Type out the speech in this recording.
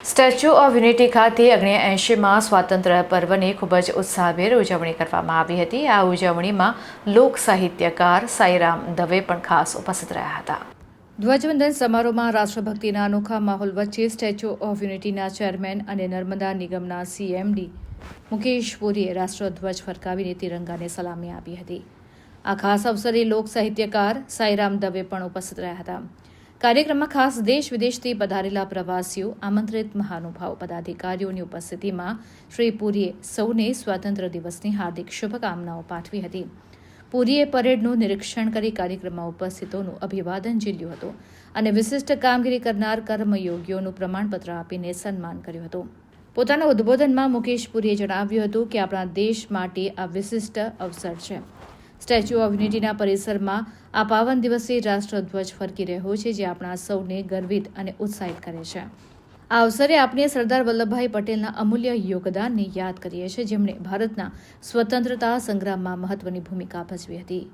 Statue of unity ખાતે ઓગણીસો એંશીમાં સ્વાતંત્ર્ય પર્વની ખૂબ જ ઉત્સાહભેર ઉજવણી કરવામાં આવી હતી. આ ઉજવણીમાં લોક સાહિત્યકાર સાઈરામ દવે પણ ખાસ ઉપસ્થિત રહ્યા હતા. ધ્વજવંદન સમારોહમાં રાષ્ટ્રભક્તિના અનોખા માહોલ વચ્ચે સ્ટેચ્યુ ઓફ યુનિટીના ચેરમેન અને નર્મદા નિગમના સીએમડી મુકેશ પુરીએ રાષ્ટ્રધ્વજ ફરકાવીને તિરંગાને સલામી આપી હતી. આ ખાસ અવસરે લોક સાહિત્યકાર સાઈરામ દવે પણ ઉપસ્થિત રહ્યા હતા. કાર્યક્રમમાં ખાસ દેશ વિદેશથી પધારેલા પ્રવાસીઓ, આમંત્રિત મહાનુભાવ, પદાધિકારીઓની ઉપસ્થિતિમાં શ્રી પુરીએ સૌને સ્વાતંત્ર્ય દિવસની હાર્દિક શુભકામનાઓ પાઠવી હતી. પુરીએ પરેડનું નિરીક્ષણ કરી કાર્યક્રમમાં ઉપસ્થિતોનું અભિવાદન ઝીલ્યું હતું અને વિશિષ્ટ કામગીરી કરનાર કર્મયોગીઓનું પ્રમાણપત્ર આપીને સન્માન કર્યું હતું. પોતાના ઉદ્બોધનમાં મુકેશ પુરીએ જણાવ્યું હતું કે આપણા દેશ માટે આ વિશિષ્ટ અવસર છે. સ્ટેચ્યુ ઓફ યુનિટીના પરિસરમાં આ પાવન દિવસે રાષ્ટ્રધ્વજ ફરકી રહ્યો છે, જે આપણા સૌને ગર્વિત અને ઉત્સાહિત કરે છે. આ અવસરે આપણે સરદાર વલ્લભભાઈ પટેલના અમૂલ્ય યોગદાનને યાદ કરીએ છીએ, જેમણે ભારતના સ્વતંત્રતા સંગ્રામમાં મહત્વની ભૂમિકા ભજવી હતી.